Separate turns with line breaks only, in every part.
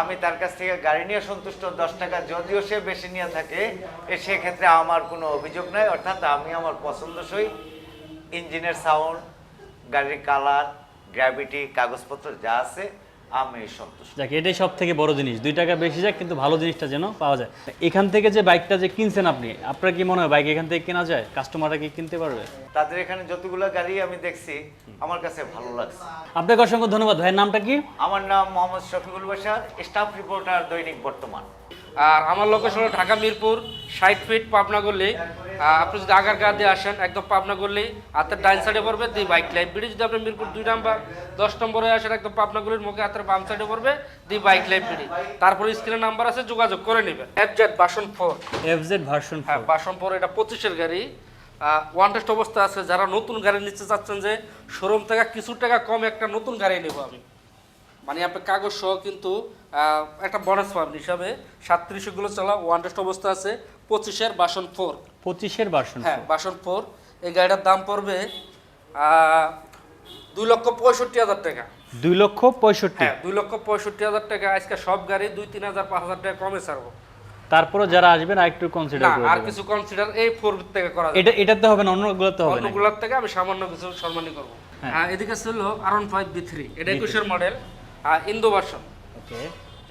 আমি তার কাছ থেকে গাড়ি নিয়ে সন্তুষ্ট, দশ টাকা যদিও সে বেশি নিয়ে থাকে সেক্ষেত্রে আমার কোনো অভিযোগ নাই। অর্থাৎ আমি আমার পছন্দসই ইঞ্জিনের সাউন্ড গাড়ির কালার গ্র্যাভিটি কাগজপত্র যা আছে আমি সন্তুষ্ট
যাক এটাই সব থেকে বড় জিনিস। দুই টাকা বেশি যাক কিন্তু ভালো জিনিসটা যেন পাওয়া যায়। এখান থেকে যে বাইকটা যে কিনছেন আপনি আপনার কি মনে হয় বাইক এখান থেকে কেনা যায়? কাস্টমাররা কি কিনতে পারবে?
তাদের এখানে যতগুলো গাড়ি আমি দেখছি আমার কাছে ভালো লাগছে।
আপনাকে অসংখ্য ধন্যবাদ। ভাইয়ের নামটা কি?
আমার নাম মোহাম্মদ শফিকুল বাসার স্টাফ রিপোর্টার দৈনিক বর্তমান।
আর আমার লোকেশন হলো ঢাকা মিরপুর ষাট ফিট পাবনা আহ, আপনি যদি আগার গা দিয়ে আসেন একদম পাবনা গল্লি হাতের ডাইন সাইডে পড়বে দি বাইক লাইব্রেরি যদি আপনি মিরপুর দুই নাম্বার দশ নম্বরে আসেন একদম পাবনা গল্লির মুখে হাতের বাম সাইডে পড়বে দি বাইক লাইব্রেরি তারপরে স্ক্রিনে নাম্বার আছে যোগাযোগ করে নেবেন। F Z version four
F Z version
হ্যাঁ বাসন ফোর এটা পঁচিশের গাড়ি। ওয়ান টেস্ট অবস্থা আছে যারা নতুন গাড়ি নিতে চাচ্ছেন যে শোরুম থেকে কিছু টাকা কম একটা নতুন গাড়ি নেব আমি। মানে আপনি কাগজ সহ কিন্তু একটা বোনাস পাবেন হিসাবে সাতত্রিশগুলো চলা ওয়ান টেস্ট অবস্থা আছে পঁচিশের বাসন ফোর
পঁচিশের ভার্সন
হ্যাঁ বাসন ফোর এই গাড়িটার দাম পড়বে দুই লক্ষ পঁয়ষট্টি হাজার টাকা।
দুই লক্ষ পঁয়ষট্টি।
হ্যাঁ দুই লক্ষ পঁয়ষট্টি হাজার টাকা। আজকে সব গাড়ি দুই তিন হাজার পাঁচ হাজার টাকা কমে ছাড়বো।
তারপরে যারা আসবেন আর একটু কনসিডার করে
আর কিছু কনসিডার এই ফোর থেকে করা
এটা এটাতে হবে না অন্যগুলোতে হবে
অন্যগুলোর থেকে আমি সামান্য কিছু সম্মানী করব। হ্যাঁ। এদিকে ছিল আরন ফাইভ বি থ্রি এটা একুশের মডেল আর Indo version
okay.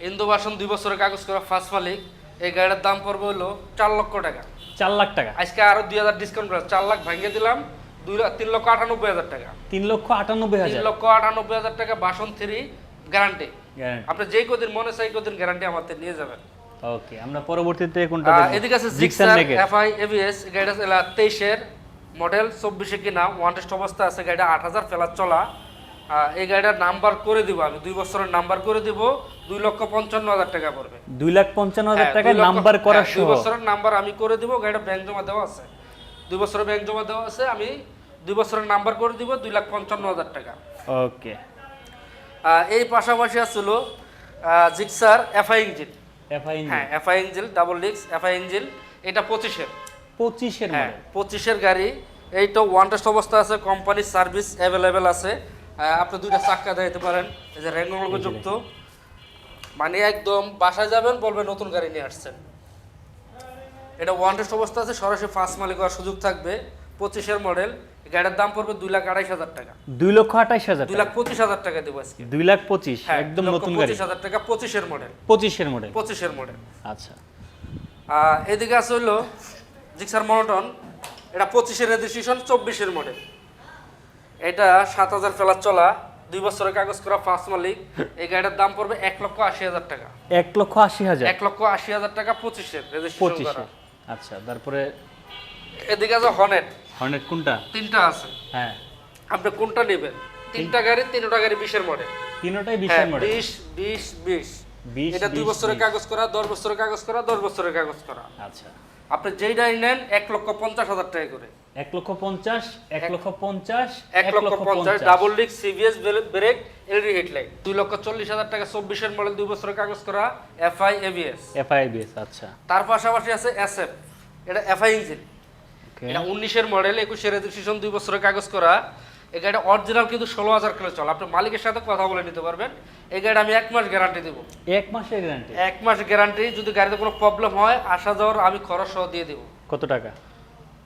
Indo version দুই বছরের কাগজ করা ফার্স্ট মালিক। এই গাড়ির দাম পড়বে হলো চার লক্ষ টাকা।
চার লাখ টাকা?
আজকে আরও দুই হাজার ডিসকাউন্ট করে চার লাখ ভাঙিয়ে দিলাম দুই লাখ তিন লক্ষ আটানব্বই হাজার টাকা।
তিন লক্ষ আটানব্বই হাজার?
তিন লক্ষ আটানব্বই হাজার টাকা বাসন থ্রি গ্যারান্টি আপনি যেই কদিন মনে চাই কদিন গ্যারান্টি আমাদের নিয়ে যাবেন।
ওকে আমরা পরবর্তীতে কোনটা
এদিকে আছে জিক্সার। এফআই এবিএস গাড়িটা এলা তেইশের মডেল চব্বিশে কিনা ওয়ান টেস্ট অবস্থা আছে গাড়িটা আট হাজার ফেলার চলা। এই গাড়িটার নাম্বার করে দিব আমি। দুই বছরের নাম্বার করে দিব দুই লক্ষ পঞ্চান্ন হাজার টাকা পড়বে।
দুই লাখ পঞ্চান্ন হাজার
হ্যাঁ,
টাকা নাম্বার করা
হ্যাঁ, দুই বছরের নাম্বার আমি করে দিব গাড়িটা ব্যাংক জমা দেওয়া আছে। দুই বছরের ব্যাংক জমা দেওয়া আছে আমি দুই বছরের নাম্বার করে দিব দুই লাখ পঞ্চান্ন হাজার টাকা।
ওকে
এই পাশাপাশি আছিল জিক্সার এফআই ইঞ্জিন
এফআই
হ্যাঁ এফআই ইঞ্জিন ডাবল ডিক্স এফআই ইঞ্জিন এটা পঁচিশের।
পঁচিশের
হ্যাঁ পঁচিশের গাড়ি এইটা ওয়ান টেস্ট অবস্থা আছে কোম্পানির সার্ভিস অ্যাভেলেবেল আছে। আপনি দুইটা চাক্কা দিতে পারেন। এই যে র্যাঙ্গল যুক্ত। মানে একদম বাসায় যাবেন বলবেন নতুন গাড়ি নিয়ে আসছেন। এটা ওয়ান টেস্ট অবস্থা আছে সরাসরি ফার্স্ট মালিক হওয়ার সুযোগ থাকবে। পঁচিশের মডেল গাড়ির দাম পড়বে দুই লাখ আড়াইশ হাজার টাকা।
দুই লক্ষ আঠাইশ হাজার
দুই লাখ পঁচিশ হাজার টাকা দেবো আজকে।
দুই লাখ পঁচিশ
হ্যাঁ
একদম নতুন গাড়ি।
পঁচিশ হাজার টাকা পঁচিশের মডেল
পঁচিশের মডেল
পঁচিশের মডেল
আচ্ছা।
আহ, এদিকে আছে হলো জিক্সার মনোটন। এটা পঁচিশের রেজিস্ট্রেশন চব্বিশের মডেল এটা সাত হাজার ফেলার চলা দুই বছরের কাগজ করা ফার্স্ট মালিক এই গাড়িটার দাম পড়বে এক লক্ষ আশি হাজার টাকা।
এক লক্ষ আশি হাজার?
এক লক্ষ আশি হাজার টাকা পঁচিশের
পঁচিশে।
করা।
আচ্ছা তারপরে
এদিকে আছে হনেট
হর্নেট কোনটা?
তিনটা আছে।
হ্যাঁ।
আপনি কোনটা নেবেন? তিনটা গাড়ি তিনটা গাড়ি বিশের মডেল
তিনোটাই
হ্যাঁ
বিশের মডেল
বিশ বিশ বিশ।
বিশ,
এটা দুই বছরের কাগজ করা দশ বছরের কাগজ করা দশ বছরের কাগজ করা।
আচ্ছা।
আপনি যেইটাই নেন এক লক্ষ পঞ্চাশ হাজার টাকা করে।
এক লক্ষ পঞ্চাশ এক লক্ষ পঞ্চাশ
এক লক্ষ পঞ্চাশ double CBS brake LED headlight দুই লক্ষ চল্লিশ হাজার টাকা চব্বিশের মডেল দুই বছরের কাগজ করা এফআই এবিএস
এফআইবিএস আচ্ছা।
তার পাশাপাশি আছে এসএফ এটা এফআই ইঞ্জিন এটা উনিশের মডেল একুশের রেজিস্ট্রেশন দুই বছরের কাগজ করা। এই গাড়িটা অরিজিনাল কিন্তু ষোলো হাজার কিলো চল। আপনি মালিকের সাথে কথা বলে নিতে পারবেন। এই গাড়িটা আমি এক মাস গ্যারান্টি দেবো।
এক মাসের গ্যারান্টি
এক মাস গ্যারান্টি যদি গাড়িতে কোনো প্রবলেম হয় আসা যাওয়ার আমি খরচ সহ দিয়ে দেবো।
কত টাকা?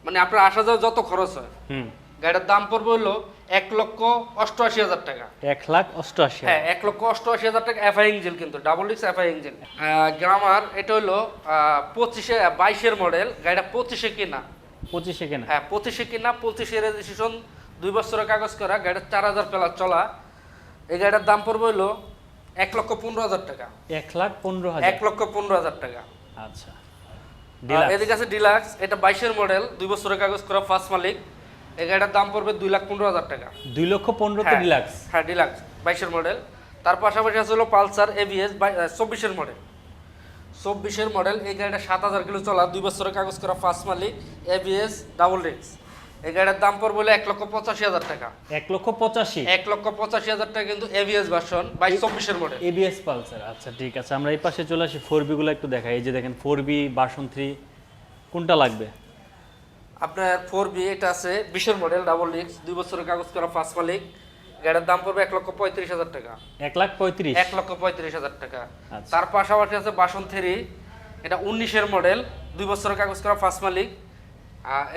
মানে আপনার আসা যাওয়ার যত খরচ হয়।
হুম।
গাড়ির দাম পড়বে হলো এক লক্ষ অষ্টআশি হাজার টাকা।
এক লাখ অষ্টআশি
হ্যাঁ এক লক্ষ অষ্টআশি হাজার টাকা এফআই ইঞ্জিন কিন্তু ডাবল ডিক্স এফআই ইঞ্জিন। গ্রামার এটা হলো পঁচিশে বাইশের মডেল গাড়িটা পঁচিশে কিনা।
পঁচিশে কেনা।
হ্যাঁ পঁচিশে কিনা পঁচিশে রেজিস্ট্রেশন দুই বছরের কাগজ করা গাড়িটা চার হাজার প্লাস চলা। এই গাড়িটার দাম পড়বে হলো এক লক্ষ পনেরো হাজার টাকা।
এক লাখ পনেরো হাজার।
এক লক্ষ পনেরো হাজার টাকা।
আচ্ছা।
এদিকে আছে ডিলাক্স এটা বাইশের মডেল দুই বছরের কাগজ করা ফার্স্ট মালিক। এই গাড়িটার দাম পড়বে দুই লাখ পনেরো হাজার টাকা।
দুই লক্ষ পনেরোতে
হ্যাঁ,
ডিলাক্স
হ্যাঁ ডিলাক্স বাইশের মডেল তার পাশাপাশি আছে হলো পালসার এবিএস চব্বিশের মডেল চব্বিশের মডেল এই গাড়িটা সাত হাজার কিলো চলা দুই বছরের কাগজ করা ফার্স্ট মালিক এবিএস ডাবল ডিক্স এই গাড়ির দাম পড়বে হলো এক লক্ষ পঁচাশি হাজার টাকা।
এক লক্ষ পঁচাশি?
এক লক্ষ পঁচাশি হাজার টাকা কিন্তু এবিএস ভার্সন বাইশ চব্বিশের মডেল
এবিএস পালসার আচ্ছা ঠিক আছে। আমরা এই পাশে চলে আসি ফোর বিগুলো একটু দেখাই। এই যে দেখেন ফোর বি বাসন থ্রি কোনটা লাগবে?
আপনার ফোর বি এটা আছে বিশের মডেল ডাবল ডিক্স দুই বছরের কাগজ করা ফার্স্ট মালিক। গাড়ির দাম পড়বে এক লক্ষ পঁয়ত্রিশ হাজার টাকা।
এক লাখ পঁয়ত্রিশ?
এক লক্ষ পঁয়ত্রিশ হাজার টাকা।
আচ্ছা।
তার পাশাপাশি আছে বাসন থ্রি এটা উনিশের মডেল দুই বছরের কাগজ করা ফার্স্ট মালিক।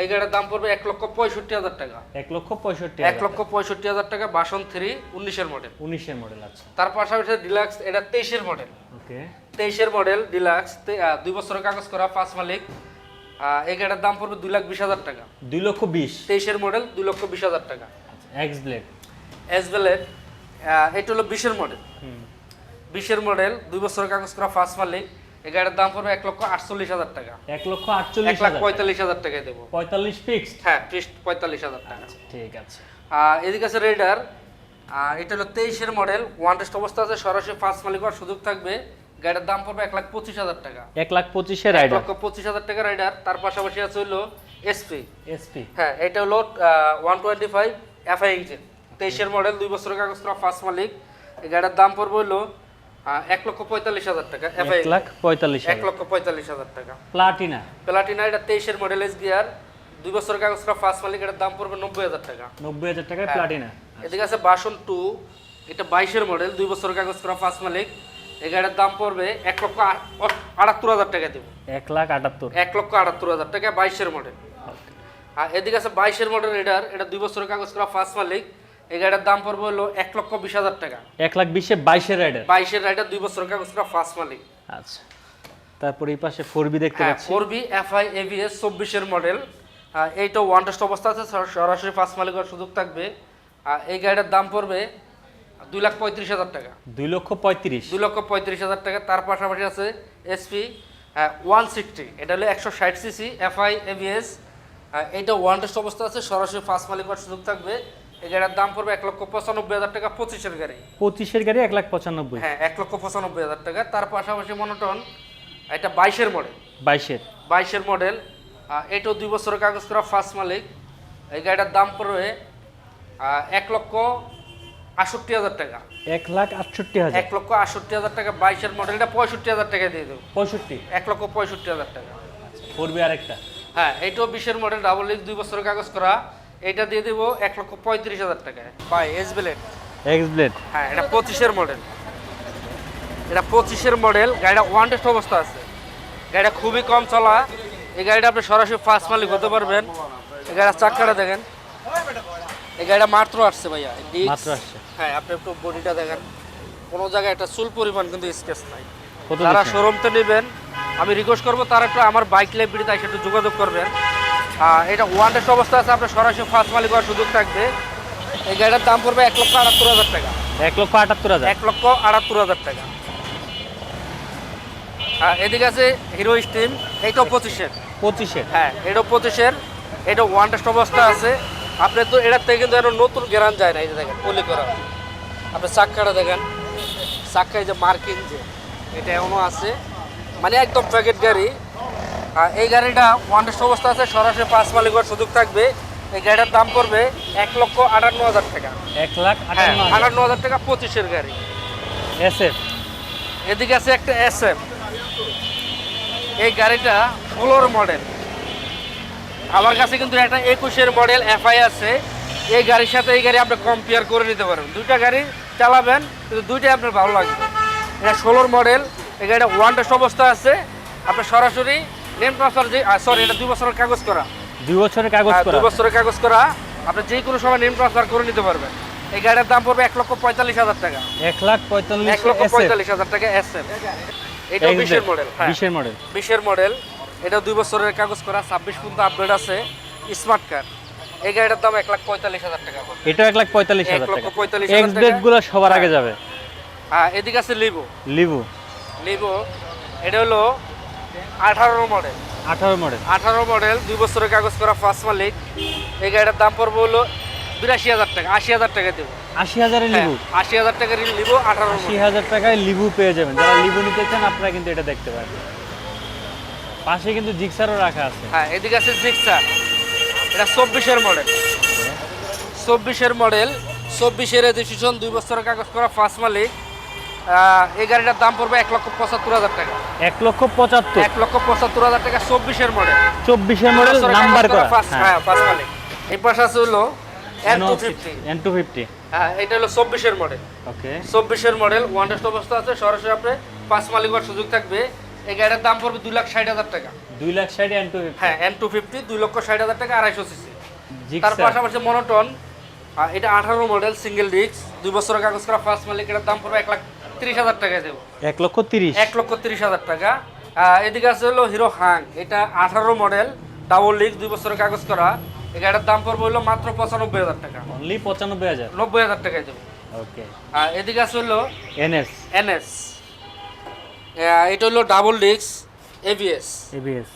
এই গাড়ির দাম পড়বে এক লক্ষ পঁয়ষট্টি হাজার টাকা।
এক লক্ষ পঁয়ষট্টি
এক লক্ষ পঁয়ষট্টি হাজার টাকা বাসন থ্রি উনিশের মডেল
উনিশের মডেল আছে
তার পাশাপাশি ডিলাক্স এটা তেইশের মডেল
ওকে।
তেইশের মডেল ডিলাক্স দুই বছরের কাগজ করা ফার্স্ট মালিক। এই গাড়ির দাম পড়বে দুই লাখ বিশ হাজার টাকা।
দুই লক্ষ বিশ।
তেইশের মডেল দুই লক্ষ বিশ হাজার টাকা।
এক্স ব্লেড
এস ভেলেট এটা হলো বিশের মডেল বিশের মডেল দুই বছরের কাগজ করা ফার্স্ট মালিক। এই গাড়ির দাম পড়বে এক লক্ষ আটচল্লিশ হাজার টাকা।
এক লক্ষ আটচল্লিশ
লাখ পঁয়তাল্লিশ হাজার টাকায় দেবো।
পঁয়তাল্লিশ ফিক্সড
হ্যাঁ ফিক্সড পঁয়তাল্লিশ হাজার টাকা।
ঠিক আছে।
আর এদিকে আছে রেডার আর এটা হলো তেইশের মডেল ওয়ান টেস্ট অবস্থা আছে সরাসরি ফার্স্ট মালিক হওয়ার সুযোগ থাকবে। গাড়ির দাম পড়বে এক লাখ পঁচিশ হাজার টাকা।
এক লাখ পঁচিশের
এক
রাইডার
লক্ষ পঁচিশ হাজার টাকা রাইডার তার পাশাপাশি আছে হলো এসপি
এসপি
হ্যাঁ এটা হলো one twenty five FI engine তেইশের মডেল দুই বছরের কাগজ ফার্স্ট মালিক। এই গাড়ির দাম পড়বে হলো এক লক্ষ পঁয়তাল্লিশ হাজার টাকা।
এক লাখ পঁয়তাল্লিশ
এক লক্ষ পঁয়তাল্লিশ হাজার টাকা।
প্লাটিনা।
প্লাটিনা এটা তেইশের মডেল এস গিয়ার দুই বছরের কাগজ করা ফার্স্ট মালিক এটার দাম পড়বে নব্বই হাজার টাকা।
নব্বই হাজার টাকায়
হ্যাঁ।
প্লাটিনা।
এদিকে আছে বাসন টু এটা বাইশের মডেল দুই বছরের কাগজ করা ফার্স্ট মালিক। এই গাড়ির দাম পড়বে এক লক্ষ আটাত্তর হাজার টাকা দেবো।
এক লাখ আটাত্তর।
এক লক্ষ আটাত্তর হাজার টাকা বাইশের মডেল আর এদিকে আছে বাইশের মডেল এটার এটা দুই বছরের কাগজ করা ফার্স্ট মালিক। এই গাড়ির দাম পড়বে হলো এক লক্ষ বিশ হাজার টাকা।
এক লাখ বিশে বাইশের রাইডার
বাইশের রাইডার দুই বছরের কাগজ করা ফার্স্ট মালিক।
আচ্ছা। তারপর এই পাশে ফোর বি দেখতে
হ্যাঁ
পাচ্ছি।
ফোর বি এফআই এভিএস চব্বিশের মডেল এইটা ওয়ান টেস্ট অবস্থা আছে সরাসরি ফার্স্ট মালিক হওয়ার সুযোগ থাকবে। আর এই গাড়িটার দাম পড়বে দুই লাখ পঁয়ত্রিশ হাজার টাকা।
দুই লক্ষ পঁয়ত্রিশ।
দুই লক্ষ পঁয়ত্রিশ হাজার টাকা তার পাশাপাশি আছে এসপি ওয়ান সিক্সটি এটা হলো একশো ষাট সিসি এফআই এভিএস এইটা ওয়ান টেস্ট অবস্থা আছে সরাসরি ফার্স্ট মালিক হওয়ার সুযোগ থাকবে। এই গাড়ির দাম পড়বে এক লক্ষ পঁচানব্বই হাজার টাকা পঁচিশের গাড়ি।
পঁচিশের গাড়ি এক লাখ পঁচানব্বই।
হ্যাঁ এক লক্ষ পঁচানব্বই হাজার টাকা। তার পাশাপাশি মনোটন এটা বাইশের মডেল
বাইশের।
বাইশের মডেল এটাও দুই বছরের কাগজ করা ফার্স্ট মালিক। এই গাড়িটার দাম পড়বে এক লক্ষ আটষট্টি হাজার টাকা।
এক লাখ আটষট্টি হাজার।
এক লক্ষ আটষট্টি হাজার টাকা বাইশের মডেলটা পঁয়ষট্টি হাজার টাকা দিয়ে দেবো।
পঁয়ষট্টি।
এক লক্ষ পঁয়ষট্টি হাজার টাকা।
ফোর বি আরেকটা।
হ্যাঁ এইটাও বিশের মডেল ডাবল লিক দুই বছরের কাগজ করা। এটা দিয়ে দেবো এক লক্ষ পঁয়ত্রিশ হাজার টাকায়। বাই এস ব্লেড
এক্স ব্লেড
হ্যাঁ এটা পঁচিশের মডেল এটা পঁচিশের মডেল গাড়িটা ওয়ান টেস্ট অবস্থা আছে। গাড়িটা খুবই কম চলা। এই গাড়িটা আপনি সরাসরি ফার্স্ট মালিক হতে পারবেন। এই গাড়ির চাক্কাটা দেখেন। এই গাড়িটা মাত্র আসছে ভাইয়া।
মাত্র আসছে।
হ্যাঁ আপনি একটু বডিটা দেখেন। কোনো জায়গায় একটা চুল পরিমাণ কিন্তু স্কেচ নাই।
দিচ্ছেন?
শোরুমতে নেবেন আমি রিকোয়েস্ট করব তারা একটু আমার বাইক লাইব্রেরিতে এসে একটু যোগাযোগ করবেন। এটা ওয়ান টেস্ট অবস্থা আছে আপনার সরাসরি ফার্স্ট মালিক হওয়ার সুযোগ থাকবে। এই গাড়িটার দাম পড়বে এক লক্ষ আটাত্তর হাজার টাকা।
এক লক্ষ আটাত্তর হাজার।
এক লক্ষ আটাত্তর হাজার টাকা। হ্যাঁ এদিকে আছে হিরো স্টিম এইটাও পঁচিশের।
পঁচিশের।
হ্যাঁ এটাও পঁচিশের এটা ওয়ান টেস্ট অবস্থা আছে। আপনি তো এটার থেকে কিন্তু আরও নতুন গ্যারান যায় না এই যে দেখেন পলি করা। আপনি চাক্কাটা দেখেন চাক্কায় যে মার্কিং যে এটা এমনও আছে। মানে একদম প্যাকেট গাড়ি এই গাড়িটা ওয়ান টেস্ট অবস্থা আছে সরাসরি পাঁচ মালিক হওয়ার সুযোগ থাকবে। এই গাড়িটার দাম পড়বে এক লক্ষ আটান্ন হাজার টাকা।
এক লাখ
হ্যাঁ
আটান্ন হাজার
টাকা পঁচিশের গাড়ি।
S F.
এদিকে আছে একটা এস এই গাড়িটা ষোলোর মডেল। আমার কাছে কিন্তু একটা একুশের মডেল এফআই আছে। এই গাড়ির সাথে এই গাড়ি আপনি কম্পেয়ার করে নিতে পারেন। দুইটা গাড়ি চালাবেন কিন্তু দুইটাই আপনার ভালো লাগবে। এটা ষোলোর মডেল। এই গাড়িটা ওয়ান টেস্ট অবস্থা আছে। আপনি সরাসরি নেম ট্রান্সফার যে সরি এটা দুই বছরের কাগজ করা।
দুই বছরের কাগজ
হ্যাঁ,
করা।
দুই বছরের কাগজ করা। আপনি যে কোনো সময় নেম ট্রান্সফার করে নিতে পারবেন। এই গাড়ির দাম পড়বে এক লক্ষ পঁয়তাল্লিশ হাজার টাকা।
এক লাখ পঁয়তাল্লিশ
এক লক্ষ পঁয়তাল্লিশ হাজার টাকা এস এম এটা বিশের মডেল হ্যাঁ।
বিশের মডেল
বিশের মডেল এটা দুই বছরের কাগজ করা। ছাব্বিশ পর্যন্ত আপডেট আছে। স্মার্ট কার্ড এই গাড়িটার দাম এক লাখ পঁয়তাল্লিশ হাজার টাকা।
এটাও এক লাখ পঁয়তাল্লিশ হাজার টাকা।
পঁয়তাল্লিশ
এক্স
টাকা।
ব্লেডগুলো সবার আগে
হ্যাঁ।
যাবে।
হ্যাঁ এদিকে আছে লিভো
লিভু
লিভো এটা হলো আঠারো মডেল
আঠারো মডেল
আঠারো মডেল দুই বছরের কাগজ করা ফার্স্ট মালিক। এই গাড়িটার দাম পড়বে হলো বিরাশি হাজার টাকা আশি হাজার টাকা দেবো।
আশি হাজারের
হ্যাঁ,
লিবু?
আশি হাজার টাকা লিভো আঠারো
আশি হাজার টাকায় লিবু পেয়ে যাবেন। যারা লিবু নিতে চান আপনারা কিন্তু এটা দেখতে পারেন পাশে কিন্তু জিক্সারও রাখা আছে।
হ্যাঁ এদিকে আছে জিক্সার। এটা চব্বিশের মডেল চব্বিশের মডেল চব্বিশের রেজিস্ট্রেশন দুই বছরের কাগজ করা ফার্স্ট মালিক। এই গাড়িটার দাম পড়বে এক লক্ষ পঁচাত্তর হাজার টাকা।
এক লক্ষ পঁচাত্তর।
এক লক্ষ পঁচাত্তর হাজার টাকা চব্বিশের মডেল
চব্বিশের মডেল নাম্বার করা
হ্যাঁ। ফার্স্ট মালিক এই পাশে আছে হলো N two fifty
N two fifty
হ্যাঁ এটা হলো চব্বিশের মডেল
ওকে
চব্বিশের মডেল ওয়ান টেস্ট অবস্থা আছে সরাসরি আপনি পাঁচ মালিক হওয়ার সুযোগ থাকবে। এই গাড়ির দাম পড়বে দুই লাখ ষাট হাজার টাকা।
দুই লাখ ষাট অ্যান্ড টু
হ্যাঁ এন টু ফিফটি দুই লক্ষ ষাট হাজার টাকা আড়াইশো সিসি তার পাশাপাশি মনোটন এটা আঠারো মডেল সিঙ্গেল ডিস্ক দুই বছরের কাগজ করা ফার্স্ট মালিক এটার দাম পড়বে এক লাখ তিরিশ হাজার টাকায় দেবো।
এক লক্ষ তিরিশ।
এক লক্ষ তিরিশ হাজার টাকা। এদিকে আছে হলো হিরো হাং। এটা আঠারো মডেল ডাবল লিক দুই বছরের কাগজ করা। এই গাড়ির দাম পড়বে হলো মাত্র পঁচানব্বই হাজার টাকা।
অনলি পঁচানব্বই হাজার?
নব্বই হাজার টাকায় দেবো।
ওকে
আর এদিকে আছে হলো
এনএস
এনএস এটা হলো ডাবল ডিস্ক এবিএস
এবিএস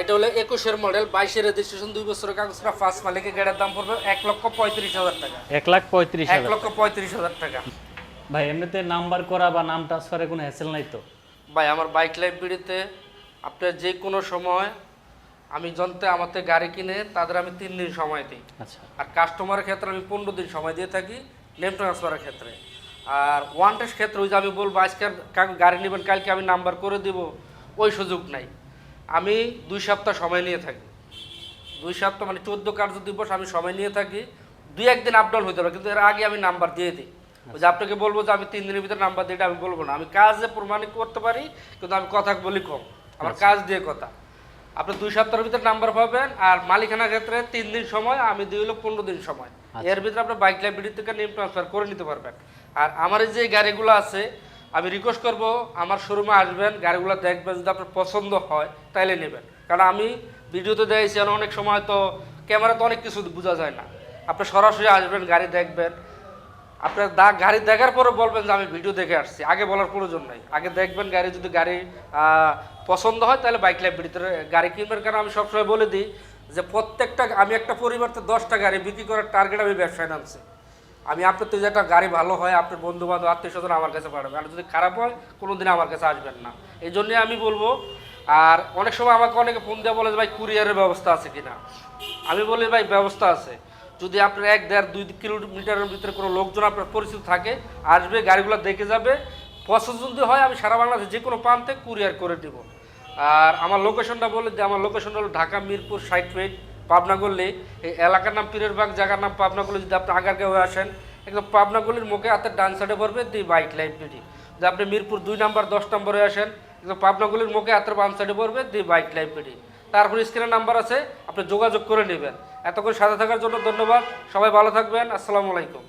এটা হলো একুশের মডেল বাইশের রেজিস্ট্রেশন দুই বছরের কাগজ করা। ফার্স্ট মালিকের গাড়ির দাম পড়বে এক লক্ষ পঁয়ত্রিশ হাজার টাকা।
এক লাখ পঁয়ত্রিশ
এক লক্ষ পঁয়ত্রিশ হাজার টাকা।
ভাই এমনিতে নাম্বার করা বা নাম ট্রান্সফারের কোনো হ্যাসেল নাই তো?
ভাই আমার বাইক লাইব্রেরিতে আপনার যে কোনো সময় আমি আমার থেকে গাড়ি কিনে তাদের আমি তিন দিন সময় দিই।
আচ্ছা।
আর কাস্টমারের ক্ষেত্রে আমি পনেরো দিন সময় দিয়ে থাকি নেম ট্রান্সফারের ক্ষেত্রে। আর ওয়ান টেস্ট ক্ষেত্রে ওই যে আমি বলব আজকে গাড়ি নেবেন কালকে আমি নাম্বার করে দিব ওই সুযোগ নাই। আমি দুই সপ্তাহ সময় নিয়ে থাকি। দুই সপ্তাহ মানে চোদ্দ কার্য দিবস আমি সময় নিয়ে থাকি দুই একদিন আপ ডাউন হতে পারে কিন্তু এর আগে আমি নাম্বার দিয়ে দিই। যে আপনাকে বলব যে আমি তিন দিনের ভিতরে নাম্বার দিয়ে আমি বলব না। আমি কাজে প্রমাণিত করতে পারি কিন্তু আমি কথা বলি কম। আমার কাজ দিয়ে কথা। আপনি দুই সপ্তাহের ভিতরে নাম্বার পাবেন আর মালিকানার ক্ষেত্রে তিন দিন সময় আমি দুই হলো পনেরো দিন সময়। এর ভিতরে আপনি বাইক লাইব্রেরি থেকে নেম ট্রান্সফার করে নিতে পারবেন। আর আমার যে গাড়িগুলো আছে আমি রিকোয়েস্ট করব আমার শোরুমে আসবেন গাড়িগুলো দেখবেন যদি আপনার পছন্দ হয় তাইলে নেবেন। কারণ আমি ভিডিওতে দেখেছি আর অনেক সময় তো ক্যামেরা ক্যামেরাতে অনেক কিছু বোঝা যায় না। আপনি সরাসরি আসবেন গাড়ি দেখবেন আপনার দা গাড়ি দেখার পরে বলবেন যে আমি ভিডিও দেখে আসছি। আগে বলার প্রয়োজন নাই। আগে দেখবেন গাড়ি যদি গাড়ি পছন্দ হয়, তাহলে বাইক লাইব্রেরিতে গাড়ি কিনবেন। কারণ আমি সবসময় বলে দিই যে প্রত্যেকটা আমি একটা পরিবারতে দশটা গাড়ি বিক্রি করার টার্গেট আমি ব্যবসায় নামছি। আমি আপনার তো একটা গাড়ি ভালো হয়, আপনার বন্ধু বান্ধব আত্মীয় স্বজন আমার কাছে পাঠাবে আর যদি খারাপ হয় কোনো দিন আমার কাছে আসবেন না। এই জন্যই আমি বলব, আর অনেক সময় আমাকে অনেকে ফোন দিয়ে বলে যে, ভাই কুরিয়ারের ব্যবস্থা আছে কিনা? আমি বলি, ভাই, ব্যবস্থা আছে। যদি আপনার এক দেড় দুই কিলোমিটারের ভিতরে কোনো লোকজন আপনার পরিচিত থাকে, আসবে, গাড়িগুলো দেখে যাবে। পছন্দ যদি হয়, আমি সারা বাংলাদেশে যে কোনো প্রান্তে কুরিয়ার করে দিব। আর আমার লোকেশনটা বলে যে আমার লোকেশনটা হলো ঢাকা, মিরপুর সাইড ফেট পাবনা গল্লি এই এলাকার নাম পীরের বাগ, জায়গার নাম পাবনা গল্লি যদি আপনি আগারকে হয়ে আসেন, একদম পাবনা গল্লির মুখে হাতের ডান সাইডে পড়বে দি বাইক লাইব্রেরি যদি আপনি মিরপুর দুই নাম্বার, দশ নম্বরে আসেন, একদম পাবনা গল্লির মুখে হাতের বাম সাইডে পড়বে দি বাইক লাইব্রেরি তারপর স্ক্রিনের নাম্বার আছে, আপনি যোগাযোগ করে নেবেন। এতক্ষণ সাথে থাকার জন্য ধন্যবাদ। সবাই ভালো থাকবেন। আসসালামু আলাইকুম।